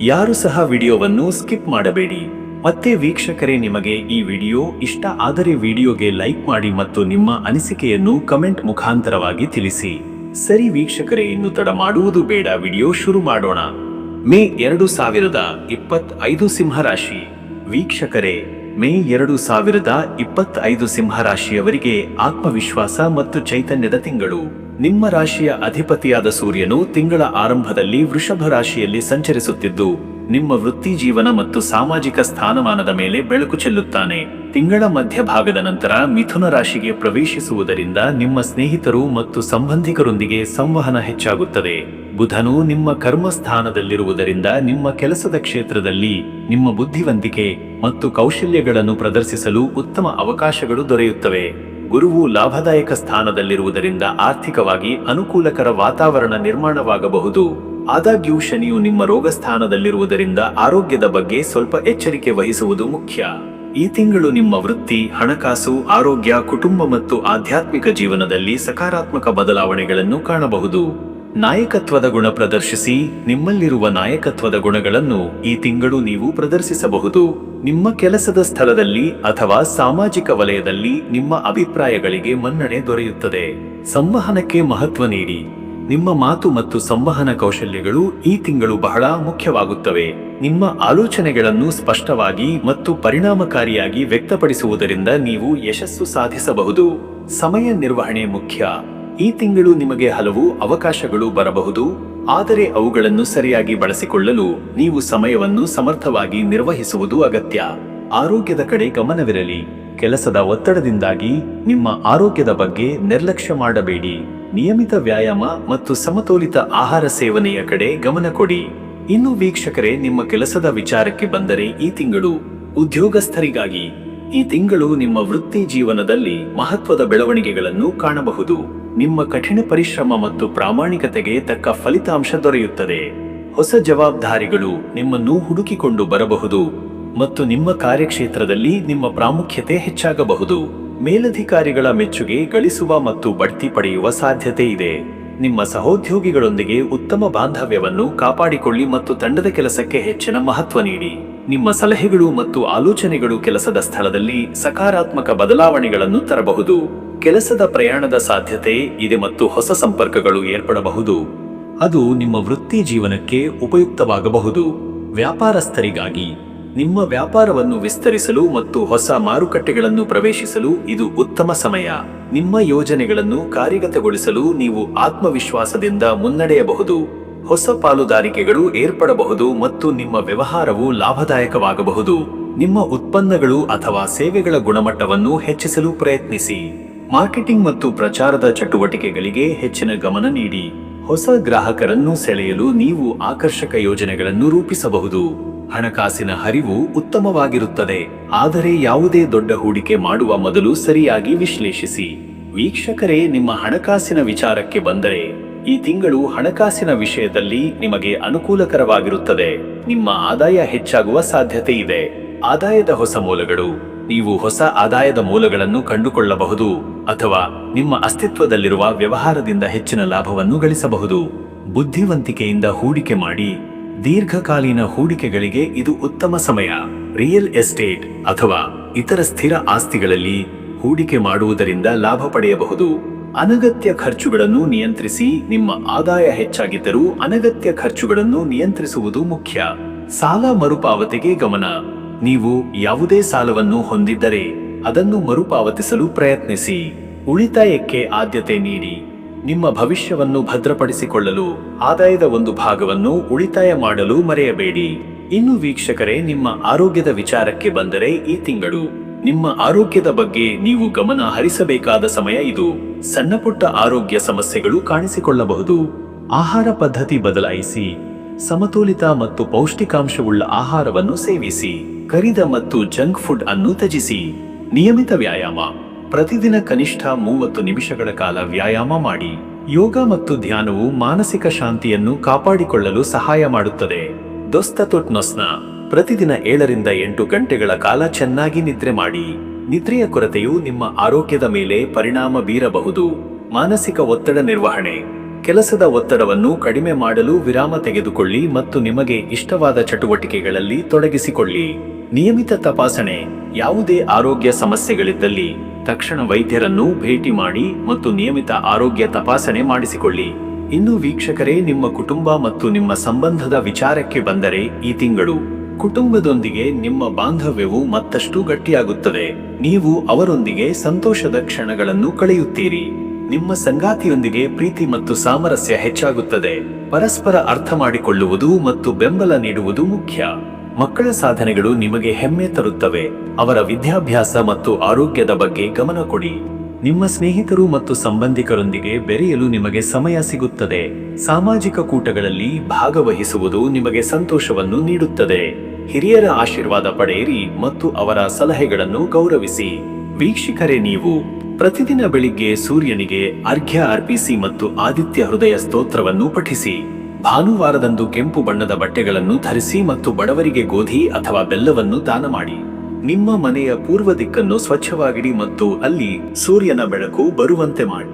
ಯಾರು ಸಹ ವಿಡಿಯೋವನ್ನು ಸ್ಕಿಪ್ ಮಾಡಬೇಡಿ. ಮತ್ತೆ ವೀಕ್ಷಕರೇ, ನಿಮಗೆ ಈ ವಿಡಿಯೋ ಇಷ್ಟ ಆದರೆ ವಿಡಿಯೋಗೆ ಲೈಕ್ ಮಾಡಿ ಮತ್ತು ನಿಮ್ಮ ಅನಿಸಿಕೆಯನ್ನು ಕಮೆಂಟ್ ಮುಖಾಂತರವಾಗಿ ತಿಳಿಸಿ. ಸರಿ ವೀಕ್ಷಕರೇ, ಇನ್ನು ತಡ ಮಾಡುವುದು ಬೇಡ, ವಿಡಿಯೋ ಶುರು ಮಾಡೋಣ. ಮೇ ಎರಡು ಸಾವಿರದ ಇಪ್ಪತ್ತೈದು ಸಿಂಹರಾಶಿ ವೀಕ್ಷಕರೇ, ಮೇ ಎರಡು ಸಾವಿರದ ಇಪ್ಪತ್ತೈದು ಸಿಂಹರಾಶಿಯವರಿಗೆ ಆತ್ಮವಿಶ್ವಾಸ ಮತ್ತು ಚೈತನ್ಯದ ತಿಂಗಳು. ನಿಮ್ಮ ರಾಶಿಯ ಅಧಿಪತಿಯಾದ ಸೂರ್ಯನು ತಿಂಗಳ ಆರಂಭದಲ್ಲಿ ವೃಷಭ ರಾಶಿಯಲ್ಲಿ ಸಂಚರಿಸುತ್ತಿದ್ದು, ನಿಮ್ಮ ವೃತ್ತಿ ಜೀವನ ಮತ್ತು ಸಾಮಾಜಿಕ ಸ್ಥಾನಮಾನದ ಮೇಲೆ ಬೆಳಕು ಚೆಲ್ಲುತ್ತಾನೆ. ತಿಂಗಳ ಮಧ್ಯಭಾಗದ ನಂತರ ಮಿಥುನ ರಾಶಿಗೆ ಪ್ರವೇಶಿಸುವುದರಿಂದ ನಿಮ್ಮ ಸ್ನೇಹಿತರು ಮತ್ತು ಸಂಬಂಧಿಕರೊಂದಿಗೆ ಸಂವಹನ ಹೆಚ್ಚಾಗುತ್ತದೆ. ಬುಧನು ನಿಮ್ಮ ಕರ್ಮ ಸ್ಥಾನದಲ್ಲಿರುವುದರಿಂದ ನಿಮ್ಮ ಕೆಲಸದ ಕ್ಷೇತ್ರದಲ್ಲಿ ನಿಮ್ಮ ಬುದ್ಧಿವಂತಿಕೆ ಮತ್ತು ಕೌಶಲ್ಯಗಳನ್ನು ಪ್ರದರ್ಶಿಸಲು ಉತ್ತಮ ಅವಕಾಶಗಳು ದೊರೆಯುತ್ತವೆ. ಗುರುವು ಲಾಭದಾಯಕ ಸ್ಥಾನದಲ್ಲಿರುವುದರಿಂದ ಆರ್ಥಿಕವಾಗಿ ಅನುಕೂಲಕರ ವಾತಾವರಣ ನಿರ್ಮಾಣವಾಗಬಹುದು. ಆದಾಗ್ಯೂ ಶನಿಯು ನಿಮ್ಮ ರೋಗ ಸ್ಥಾನದಲ್ಲಿರುವುದರಿಂದ ಆರೋಗ್ಯದ ಬಗ್ಗೆ ಸ್ವಲ್ಪ ಎಚ್ಚರಿಕೆ ವಹಿಸುವುದು ಮುಖ್ಯ. ಈ ತಿಂಗಳು ನಿಮ್ಮ ವೃತ್ತಿ, ಹಣಕಾಸು, ಆರೋಗ್ಯ, ಕುಟುಂಬ ಮತ್ತು ಆಧ್ಯಾತ್ಮಿಕ ಜೀವನದಲ್ಲಿ ಸಕಾರಾತ್ಮಕ ಬದಲಾವಣೆಗಳನ್ನು ಕಾಣಬಹುದು. ನಾಯಕತ್ವದ ಗುಣ ಪ್ರದರ್ಶಿಸಿ ನಿಮ್ಮಲ್ಲಿರುವ ನಾಯಕತ್ವದ ಗುಣಗಳನ್ನು ಈ ತಿಂಗಳು ನೀವು ಪ್ರದರ್ಶಿಸಬಹುದು. ನಿಮ್ಮ ಕೆಲಸದ ಸ್ಥಳದಲ್ಲಿ ಅಥವಾ ಸಾಮಾಜಿಕ ವಲಯದಲ್ಲಿ ನಿಮ್ಮ ಅಭಿಪ್ರಾಯಗಳಿಗೆ ಮನ್ನಣೆ ದೊರೆಯುತ್ತದೆ. ಸಂವಹನಕ್ಕೆ ಮಹತ್ವ ನೀಡಿ. ನಿಮ್ಮ ಮಾತು ಮತ್ತು ಸಂವಹನ ಕೌಶಲ್ಯಗಳು ಈ ತಿಂಗಳು ಬಹಳ ಮುಖ್ಯವಾಗುತ್ತವೆ. ನಿಮ್ಮ ಆಲೋಚನೆಗಳನ್ನು ಸ್ಪಷ್ಟವಾಗಿ ಮತ್ತು ಪರಿಣಾಮಕಾರಿಯಾಗಿ ವ್ಯಕ್ತಪಡಿಸುವುದರಿಂದ ನೀವು ಯಶಸ್ಸು ಸಾಧಿಸಬಹುದು. ಸಮಯ ನಿರ್ವಹಣೆ ಮುಖ್ಯ. ಈ ತಿಂಗಳು ನಿಮಗೆ ಹಲವು ಅವಕಾಶಗಳು ಬರಬಹುದು, ಆದರೆ ಅವುಗಳನ್ನು ಸರಿಯಾಗಿ ಬಳಸಿಕೊಳ್ಳಲು ನೀವು ಸಮಯವನ್ನು ಸಮರ್ಥವಾಗಿ ನಿರ್ವಹಿಸುವುದು ಅಗತ್ಯ. ಆರೋಗ್ಯದ ಕಡೆ ಗಮನವಿರಲಿ. ಕೆಲಸದ ಒತ್ತಡದಿಂದಾಗಿ ನಿಮ್ಮ ಆರೋಗ್ಯದ ಬಗ್ಗೆ ನಿರ್ಲಕ್ಷ್ಯ ಮಾಡಬೇಡಿ. ನಿಯಮಿತ ವ್ಯಾಯಾಮ ಮತ್ತು ಸಮತೋಲಿತ ಆಹಾರ ಸೇವನೆಯ ಕಡೆ ಗಮನ ಕೊಡಿ. ಇನ್ನು ವೀಕ್ಷಕರೇ, ನಿಮ್ಮ ಕೆಲಸದ ವಿಚಾರಕ್ಕೆ ಬಂದರೆ ಈ ತಿಂಗಳು ಉದ್ಯೋಗಸ್ಥರಿಗಾಗಿ. ಈ ತಿಂಗಳು ನಿಮ್ಮ ವೃತ್ತಿ ಜೀವನದಲ್ಲಿ ಮಹತ್ವದ ಬೆಳವಣಿಗೆಗಳನ್ನು ಕಾಣಬಹುದು. ನಿಮ್ಮ ಕಠಿಣ ಪರಿಶ್ರಮ ಮತ್ತು ಪ್ರಾಮಾಣಿಕತೆಗೆ ತಕ್ಕ ಫಲಿತಾಂಶ ದೊರೆಯುತ್ತದೆ. ಹೊಸ ಜವಾಬ್ದಾರಿಗಳು ನಿಮ್ಮನ್ನು ಹುಡುಕಿಕೊಂಡು ಬರಬಹುದು ಮತ್ತು ನಿಮ್ಮ ಕಾರ್ಯಕ್ಷೇತ್ರದಲ್ಲಿ ನಿಮ್ಮ ಪ್ರಾಮುಖ್ಯತೆ ಹೆಚ್ಚಾಗಬಹುದು. ಮೇಲಧಿಕಾರಿಗಳ ಮೆಚ್ಚುಗೆ ಗಳಿಸುವ ಮತ್ತು ಬಡ್ತಿ ಪಡೆಯುವ ಸಾಧ್ಯತೆ ಇದೆ. ನಿಮ್ಮ ಸಹೋದ್ಯೋಗಿಗಳೊಂದಿಗೆ ಉತ್ತಮ ಬಾಂಧವ್ಯವನ್ನು ಕಾಪಾಡಿಕೊಳ್ಳಿ ಮತ್ತು ತಂಡದ ಕೆಲಸಕ್ಕೆ ಹೆಚ್ಚಿನ ಮಹತ್ವ ನೀಡಿ. ನಿಮ್ಮ ಸಲಹೆಗಳು ಮತ್ತು ಆಲೋಚನೆಗಳು ಕೆಲಸದ ಸ್ಥಳದಲ್ಲಿ ಸಕಾರಾತ್ಮಕ ಬದಲಾವಣೆಗಳನ್ನು ತರಬಹುದು. ಕೆಲಸದ ಪ್ರಯಾಣದ ಸಾಧ್ಯತೆ ಇದೆ ಮತ್ತು ಹೊಸ ಸಂಪರ್ಕಗಳು ಏರ್ಪಡಬಹುದು. ಅದು ನಿಮ್ಮ ವೃತ್ತಿ ಜೀವನಕ್ಕೆ ಉಪಯುಕ್ತವಾಗಬಹುದು. ವ್ಯಾಪಾರಸ್ಥರಿಗಾಗಿ ನಿಮ್ಮ ವ್ಯಾಪಾರವನ್ನು ವಿಸ್ತರಿಸಲು ಮತ್ತು ಹೊಸ ಮಾರುಕಟ್ಟೆಗಳನ್ನು ಪ್ರವೇಶಿಸಲು ಇದು ಉತ್ತಮ ಸಮಯ. ನಿಮ್ಮ ಯೋಜನೆಗಳನ್ನು ಕಾರ್ಯಗತಗೊಳಿಸಲು ನೀವು ಆತ್ಮವಿಶ್ವಾಸದಿಂದ ಮುನ್ನಡೆಯಬಹುದು. ಹೊಸ ಪಾಲುದಾರಿಕೆಗಳು ಏರ್ಪಡಬಹುದು ಮತ್ತು ನಿಮ್ಮ ವ್ಯವಹಾರವು ಲಾಭದಾಯಕವಾಗಬಹುದು. ನಿಮ್ಮ ಉತ್ಪನ್ನಗಳು ಅಥವಾ ಸೇವೆಗಳ ಗುಣಮಟ್ಟವನ್ನು ಹೆಚ್ಚಿಸಲು ಪ್ರಯತ್ನಿಸಿ. ಮಾರ್ಕೆಟಿಂಗ್ ಮತ್ತು ಪ್ರಚಾರದ ಚಟುವಟಿಕೆಗಳಿಗೆ ಹೆಚ್ಚಿನ ಗಮನ ನೀಡಿ ಹೊಸ ಗ್ರಾಹಕರನ್ನು ಸೆಳೆಯಲು ನೀವು ಆಕರ್ಷಕ ಯೋಜನೆಗಳನ್ನು ರೂಪಿಸಬಹುದು. ಹಣಕಾಸಿನ ಹರಿವು ಉತ್ತಮವಾಗಿರುತ್ತದೆ. ಆದರೆ ಯಾವುದೇ ದೊಡ್ಡ ಹೂಡಿಕೆ ಮಾಡುವ ಮೊದಲು ಸರಿಯಾಗಿ ವಿಶ್ಲೇಷಿಸಿ. ವೀಕ್ಷಕರೇ, ನಿಮ್ಮ ಹಣಕಾಸಿನ ವಿಚಾರಕ್ಕೆ ಬಂದರೆ, ಈ ತಿಂಗಳು ಹಣಕಾಸಿನ ವಿಷಯದಲ್ಲಿ ನಿಮಗೆ ಅನುಕೂಲಕರವಾಗಿರುತ್ತದೆ. ನಿಮ್ಮ ಆದಾಯ ಹೆಚ್ಚಾಗುವ ಸಾಧ್ಯತೆ ಇದೆ. ಆದಾಯದ ಹೊಸ ಮೂಲಗಳು. ನೀವು ಹೊಸ ಆದಾಯದ ಮೂಲಗಳನ್ನು ಕಂಡುಕೊಳ್ಳಬಹುದು ಅಥವಾ ನಿಮ್ಮ ಅಸ್ತಿತ್ವದಲ್ಲಿರುವ ವ್ಯವಹಾರದಿಂದ ಹೆಚ್ಚಿನ ಲಾಭವನ್ನು ಗಳಿಸಬಹುದು. ಬುದ್ಧಿವಂತಿಕೆಯಿಂದ ಹೂಡಿಕೆ ಮಾಡಿ, ದೀರ್ಘಕಾಲೀನ ಹೂಡಿಕೆಗಳಿಗೆ ಇದು ಉತ್ತಮ ಸಮಯ. ರಿಯಲ್ ಎಸ್ಟೇಟ್ ಅಥವಾ ಇತರ ಸ್ಥಿರ ಆಸ್ತಿಗಳಲ್ಲಿ ಹೂಡಿಕೆ ಮಾಡುವುದರಿಂದ ಲಾಭ ಪಡೆಯಬಹುದು. ಅನಗತ್ಯ ಖರ್ಚುಗಳನ್ನು ನಿಯಂತ್ರಿಸಿ, ನಿಮ್ಮ ಆದಾಯ ಹೆಚ್ಚಾಗಿದ್ದರೂ ಅನಗತ್ಯ ಖರ್ಚುಗಳನ್ನು ನಿಯಂತ್ರಿಸುವುದು ಮುಖ್ಯ. ಸಾಲ ಮರುಪಾವತಿಗೆ ಗಮನ. ನೀವು ಯಾವುದೇ ಸಾಲವನ್ನು ಹೊಂದಿದ್ದರೆ ಅದನ್ನು ಮರುಪಾವತಿಸಲು ಪ್ರಯತ್ನಿಸಿ. ಉಳಿತಾಯಕ್ಕೆ ಆದ್ಯತೆ ನೀಡಿ. ನಿಮ್ಮ ಭವಿಷ್ಯವನ್ನು ಭದ್ರಪಡಿಸಿಕೊಳ್ಳಲು ಆದಾಯದ ಒಂದು ಭಾಗವನ್ನು ಉಳಿತಾಯ ಮಾಡಲು ಮರೆಯಬೇಡಿ. ಇನ್ನು ವೀಕ್ಷಕರೇ, ನಿಮ್ಮ ಆರೋಗ್ಯದ ವಿಚಾರಕ್ಕೆ ಬಂದರೆ ಈ ತಿಂಗಳು ನಿಮ್ಮ ಆರೋಗ್ಯದ ಬಗ್ಗೆ ನೀವು ಗಮನ ಹರಿಸಬೇಕಾದ ಸಮಯ ಇದು. ಸಣ್ಣಪುಟ್ಟ ಆರೋಗ್ಯ ಸಮಸ್ಯೆಗಳು ಕಾಣಿಸಿಕೊಳ್ಳಬಹುದು. ಆಹಾರ ಪದ್ಧತಿ ಬದಲಾಯಿಸಿ, ಸಮತೋಲಿತ ಮತ್ತು ಪೌಷ್ಟಿಕಾಂಶವುಳ್ಳ ಆಹಾರವನ್ನು ಸೇವಿಸಿ. ಕರಿದ ಮತ್ತು ಜಂಕ್ ಫುಡ್ ಅನ್ನು ತ್ಯಜಿಸಿ. ನಿಯಮಿತ ವ್ಯಾಯಾಮ. ಪ್ರತಿದಿನ ಕನಿಷ್ಠ ಮೂವತ್ತು ನಿಮಿಷಗಳ ಕಾಲ ವ್ಯಾಯಾಮ ಮಾಡಿ. ಯೋಗ ಮತ್ತು ಧ್ಯಾನವು ಮಾನಸಿಕ ಶಾಂತಿಯನ್ನು ಕಾಪಾಡಿಕೊಳ್ಳಲು ಸಹಾಯ ಮಾಡುತ್ತದೆ. ದೊಸ್ತತೊಟ್ನೊಸ್ನ ಪ್ರತಿದಿನ ಏಳರಿಂದ ಎಂಟು ಗಂಟೆಗಳ ಕಾಲ ಚೆನ್ನಾಗಿ ನಿದ್ರೆ ಮಾಡಿ. ನಿದ್ರೆಯ ಕೊರತೆಯು ನಿಮ್ಮ ಆರೋಗ್ಯದ ಮೇಲೆ ಪರಿಣಾಮ ಬೀರಬಹುದು. ಮಾನಸಿಕ ಒತ್ತಡ ನಿರ್ವಹಣೆ. ಕೆಲಸದ ಒತ್ತಡವನ್ನು ಕಡಿಮೆ ಮಾಡಲು ವಿರಾಮ ತೆಗೆದುಕೊಳ್ಳಿ ಮತ್ತು ನಿಮಗೆ ಇಷ್ಟವಾದ ಚಟುವಟಿಕೆಗಳಲ್ಲಿ ತೊಡಗಿಸಿಕೊಳ್ಳಿ. ನಿಯಮಿತ ತಪಾಸಣೆ, ಯಾವುದೇ ಆರೋಗ್ಯ ಸಮಸ್ಯೆಗಳಿದ್ದಲ್ಲಿ ತಕ್ಷಣ ವೈದ್ಯರನ್ನು ಭೇಟಿ ಮಾಡಿ ಮತ್ತು ನಿಯಮಿತ ಆರೋಗ್ಯ ತಪಾಸಣೆ ಮಾಡಿಸಿಕೊಳ್ಳಿ. ಇನ್ನು ವೀಕ್ಷಕರೇ, ನಿಮ್ಮ ಕುಟುಂಬ ಮತ್ತು ನಿಮ್ಮ ಸಂಬಂಧದ ವಿಚಾರಕ್ಕೆ ಬಂದರೆ ಈ ತಿಂಗಳು ಕುಟುಂಬದೊಂದಿಗೆ ನಿಮ್ಮ ಬಾಂಧವ್ಯವು ಮತ್ತಷ್ಟು ಗಟ್ಟಿಯಾಗುತ್ತದೆ. ನೀವು ಅವರೊಂದಿಗೆ ಸಂತೋಷದ ಕ್ಷಣಗಳನ್ನು ಕಳೆಯುತ್ತೀರಿ. ನಿಮ್ಮ ಸಂಗಾತಿಯೊಂದಿಗೆ ಪ್ರೀತಿ ಮತ್ತು ಸಾಮರಸ್ಯ ಹೆಚ್ಚಾಗುತ್ತದೆ. ಪರಸ್ಪರ ಅರ್ಥ ಮಾಡಿಕೊಳ್ಳುವುದು ಮತ್ತು ಬೆಂಬಲ ನೀಡುವುದು ಮುಖ್ಯ. ಮಕ್ಕಳ ಸಾಧನೆಗಳು ನಿಮಗೆ ಹೆಮ್ಮೆ ತರುತ್ತವೆ. ಅವರ ವಿದ್ಯಾಭ್ಯಾಸ ಮತ್ತು ಆರೋಗ್ಯದ ಬಗ್ಗೆ ಗಮನ ಕೊಡಿ. ನಿಮ್ಮ ಸ್ನೇಹಿತರು ಮತ್ತು ಸಂಬಂಧಿಕರೊಂದಿಗೆ ಬೆರೆಯಲು ನಿಮಗೆ ಸಮಯ ಸಿಗುತ್ತದೆ. ಸಾಮಾಜಿಕ ಕೂಟಗಳಲ್ಲಿ ಭಾಗವಹಿಸುವುದು ನಿಮಗೆ ಸಂತೋಷವನ್ನು ನೀಡುತ್ತದೆ. ಹಿರಿಯರ ಆಶೀರ್ವಾದ ಪಡೆಯಿರಿ ಮತ್ತು ಅವರ ಸಲಹೆಗಳನ್ನು ಗೌರವಿಸಿ. ವೀಕ್ಷಕರೇ ನೀವು, ಪ್ರತಿದಿನ ಬೆಳಿಗ್ಗೆ ಸೂರ್ಯನಿಗೆ ಅರ್ಘ್ಯ ಅರ್ಪಿಸಿ ಮತ್ತು ಆದಿತ್ಯ ಹೃದಯ ಸ್ತೋತ್ರವನ್ನು ಪಠಿಸಿ. ಭಾನುವಾರದಂದು ಕೆಂಪು ಬಣ್ಣದ ಬಟ್ಟೆಗಳನ್ನು ಧರಿಸಿ ಮತ್ತು ಬಡವರಿಗೆ ಗೋಧಿ ಅಥವಾ ಬೆಲ್ಲವನ್ನು ದಾನ ಮಾಡಿ. ನಿಮ್ಮ ಮನೆಯ ಪೂರ್ವ ದಿಕ್ಕನ್ನು ಸ್ವಚ್ಛವಾಗಿಡಿ ಮತ್ತು ಅಲ್ಲಿ ಸೂರ್ಯನ ಬೆಳಕು ಬರುವಂತೆ ಮಾಡಿ.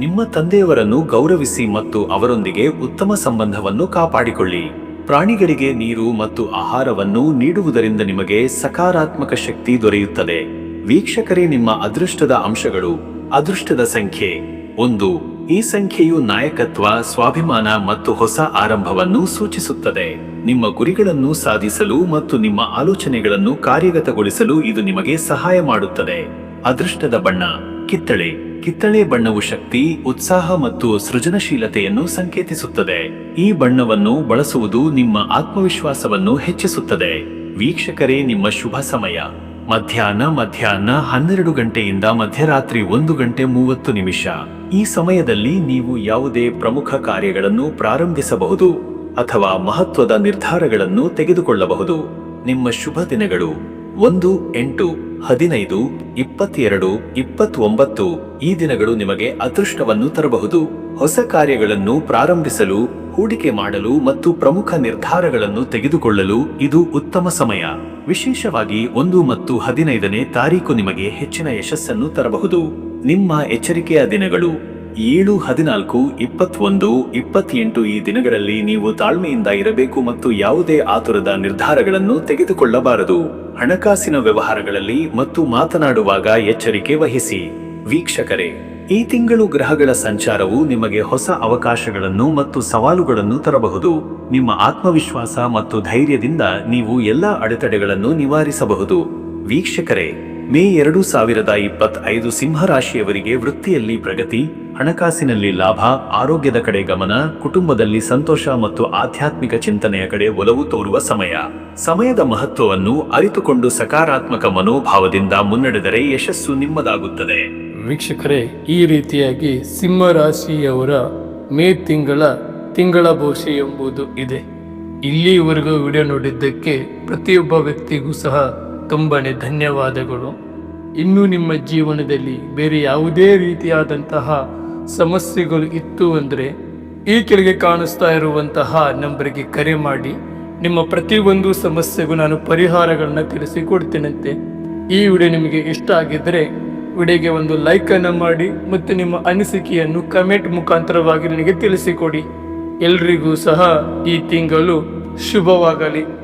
ನಿಮ್ಮ ತಂದೆಯವರನ್ನು ಗೌರವಿಸಿ ಮತ್ತು ಅವರೊಂದಿಗೆ ಉತ್ತಮ ಸಂಬಂಧವನ್ನು ಕಾಪಾಡಿಕೊಳ್ಳಿ. ಪ್ರಾಣಿಗಳಿಗೆ ನೀರು ಮತ್ತು ಆಹಾರವನ್ನು ನೀಡುವುದರಿಂದ ನಿಮಗೆ ಸಕಾರಾತ್ಮಕ ಶಕ್ತಿ ದೊರೆಯುತ್ತದೆ. ವೀಕ್ಷಕರೇ, ನಿಮ್ಮ ಅದೃಷ್ಟದ ಅಂಶಗಳು ಅದೃಷ್ಟದ ಸಂಖ್ಯೆ ಒಂದು. ಈ ಸಂಖ್ಯೆಯು ನಾಯಕತ್ವ, ಸ್ವಾಭಿಮಾನ ಮತ್ತು ಹೊಸ ಆರಂಭವನ್ನು ಸೂಚಿಸುತ್ತದೆ. ನಿಮ್ಮ ಗುರಿಗಳನ್ನು ಸಾಧಿಸಲು ಮತ್ತು ನಿಮ್ಮ ಆಲೋಚನೆಗಳನ್ನು ಕಾರ್ಯಗತಗೊಳಿಸಲು ಇದು ನಿಮಗೆ ಸಹಾಯ ಮಾಡುತ್ತದೆ. ಅದೃಷ್ಟದ ಬಣ್ಣ, ಕಿತ್ತಳೆ. ಕಿತ್ತಳೆ ಬಣ್ಣವು ಶಕ್ತಿ, ಉತ್ಸಾಹ ಮತ್ತು ಸೃಜನಶೀಲತೆಯನ್ನು ಸಂಕೇತಿಸುತ್ತದೆ. ಈ ಬಣ್ಣವನ್ನು ಬಳಸುವುದು ನಿಮ್ಮ ಆತ್ಮವಿಶ್ವಾಸವನ್ನು ಹೆಚ್ಚಿಸುತ್ತದೆ. ವೀಕ್ಷಕರೇ, ನಿಮ್ಮ ಶುಭ ಸಮಯ. ಮಧ್ಯಾಹ್ನ ಮಧ್ಯಾಹ್ನ ಹನ್ನೆರಡು ಗಂಟೆಯಿಂದ ಮಧ್ಯರಾತ್ರಿ ಒಂದು ಗಂಟೆ ಮೂವತ್ತು ನಿಮಿಷ. ಈ ಸಮಯದಲ್ಲಿ ನೀವು ಯಾವುದೇ ಪ್ರಮುಖ ಕಾರ್ಯಗಳನ್ನು ಪ್ರಾರಂಭಿಸಬಹುದು ಅಥವಾ ಮಹತ್ವದ ನಿರ್ಧಾರಗಳನ್ನು ತೆಗೆದುಕೊಳ್ಳಬಹುದು. ನಿಮ್ಮ ಶುಭ ದಿನಗಳು. ಒಂದು, ಎಂಟು, ಹದಿನೈದು, ಇಪ್ಪತ್ತೆರಡು, ಇಪ್ಪತ್ತೊಂಬತ್ತು ಈ ದಿನಗಳು ನಿಮಗೆ ಅದೃಷ್ಟವನ್ನು ತರಬಹುದು. ಹೊಸ ಕಾರ್ಯಗಳನ್ನು ಪ್ರಾರಂಭಿಸಲು, ಹೂಡಿಕೆ ಮಾಡಲು ಮತ್ತು ಪ್ರಮುಖ ನಿರ್ಧಾರಗಳನ್ನು ತೆಗೆದುಕೊಳ್ಳಲು ಇದು ಉತ್ತಮ ಸಮಯ. ವಿಶೇಷವಾಗಿ ಒಂದು ಮತ್ತು ಹದಿನೈದನೇ ತಾರೀಕು ನಿಮಗೆ ಹೆಚ್ಚಿನ ಯಶಸ್ಸನ್ನು ತರಬಹುದು. ನಿಮ್ಮ ಎಚ್ಚರಿಕೆಯ ದಿನಗಳು ಏಳು ಹದಿನಾಲ್ಕು ಇಪ್ಪತ್ತೊಂದು ಇಪ್ಪತ್ತೆಂಟು ಈ ದಿನಗಳಲ್ಲಿ ನೀವು ತಾಳ್ಮೆಯಿಂದ ಇರಬೇಕು ಮತ್ತು ಯಾವುದೇ ಆತುರದ ನಿರ್ಧಾರಗಳನ್ನು ತೆಗೆದುಕೊಳ್ಳಬಾರದು. ಹಣಕಾಸಿನ ವ್ಯವಹಾರಗಳಲ್ಲಿ ಮತ್ತು ಮಾತನಾಡುವಾಗ ಎಚ್ಚರಿಕೆ ವಹಿಸಿ. ವೀಕ್ಷಕರೇ ಈ ತಿಂಗಳು ಗ್ರಹಗಳ ಸಂಚಾರವು ನಿಮಗೆ ಹೊಸ ಅವಕಾಶಗಳನ್ನು ಮತ್ತು ಸವಾಲುಗಳನ್ನು ತರಬಹುದು. ನಿಮ್ಮ ಆತ್ಮವಿಶ್ವಾಸ ಮತ್ತು ಧೈರ್ಯದಿಂದ ನೀವು ಎಲ್ಲ ಅಡೆತಡೆಗಳನ್ನು ನಿವಾರಿಸಬಹುದು. ವೀಕ್ಷಕರೇ, ಮೇ ಎರಡು ಸಾವಿರದ ಇಪ್ಪತ್ತೈದು ಸಿಂಹರಾಶಿಯವರಿಗೆ ವೃತ್ತಿಯಲ್ಲಿ ಪ್ರಗತಿ, ಹಣಕಾಸಿನಲ್ಲಿ ಲಾಭ, ಆರೋಗ್ಯದ ಕಡೆ ಗಮನ, ಕುಟುಂಬದಲ್ಲಿ ಸಂತೋಷ ಮತ್ತು ಆಧ್ಯಾತ್ಮಿಕ ಚಿಂತನೆಯ ಕಡೆ ಒಲವು ತೋರುವ ಸಮಯ. ಸಮಯದ ಮಹತ್ವವನ್ನು ಅರಿತುಕೊಂಡು ಸಕಾರಾತ್ಮಕ ಮನೋಭಾವದಿಂದ ಮುನ್ನಡೆದರೆ ಯಶಸ್ಸು ನಿಮ್ಮದಾಗುತ್ತದೆ. ವೀಕ್ಷಕರೇ, ಈ ರೀತಿಯಾಗಿ ಸಿಂಹರಾಶಿಯವರ ಮೇ ತಿಂಗಳ ತಿಂಗಳ ಭವಿಷ್ಯ ಎಂಬುದು ಇದೆ. ಇಲ್ಲಿವರೆಗೂ ವಿಡಿಯೋ ನೋಡಿದ್ದಕ್ಕೆ ಪ್ರತಿಯೊಬ್ಬ ವ್ಯಕ್ತಿಗೂ ಸಹ ತುಂಬಾ ಧನ್ಯವಾದಗಳು. ಇನ್ನೂ ನಿಮ್ಮ ಜೀವನದಲ್ಲಿ ಬೇರೆ ಯಾವುದೇ ರೀತಿಯಾದಂತಹ ಸಮಸ್ಯೆಗಳು ಇತ್ತು ಅಂದರೆ ಈ ಕೆಳಗೆ ಕಾಣಿಸ್ತಾ ಇರುವಂತಹ ನಂಬರಿಗೆ ಕರೆ ಮಾಡಿ. ನಿಮ್ಮ ಪ್ರತಿಯೊಂದು ಸಮಸ್ಯೆಗೂ ನಾನು ಪರಿಹಾರಗಳನ್ನು ತಿಳಿಸಿಕೊಡ್ತೇನಂತೆ ಈ ವಿಡಿಯೋ ನಿಮಗೆ ಇಷ್ಟ ಆಗಿದ್ದರೆ ವಿಡಿಯೋಗೆ ಒಂದು ಲೈಕ್ ಅನ್ನು ಮಾಡಿ ಮತ್ತು ನಿಮ್ಮ ಅನಿಸಿಕೆಯನ್ನು ಕಮೆಂಟ್ ಮುಖಾಂತರವಾಗಿ ನನಗೆ ತಿಳಿಸಿಕೊಡಿ. ಎಲ್ರಿಗೂ ಸಹ ಈ ತಿಂಗಳು ಶುಭವಾಗಲಿ.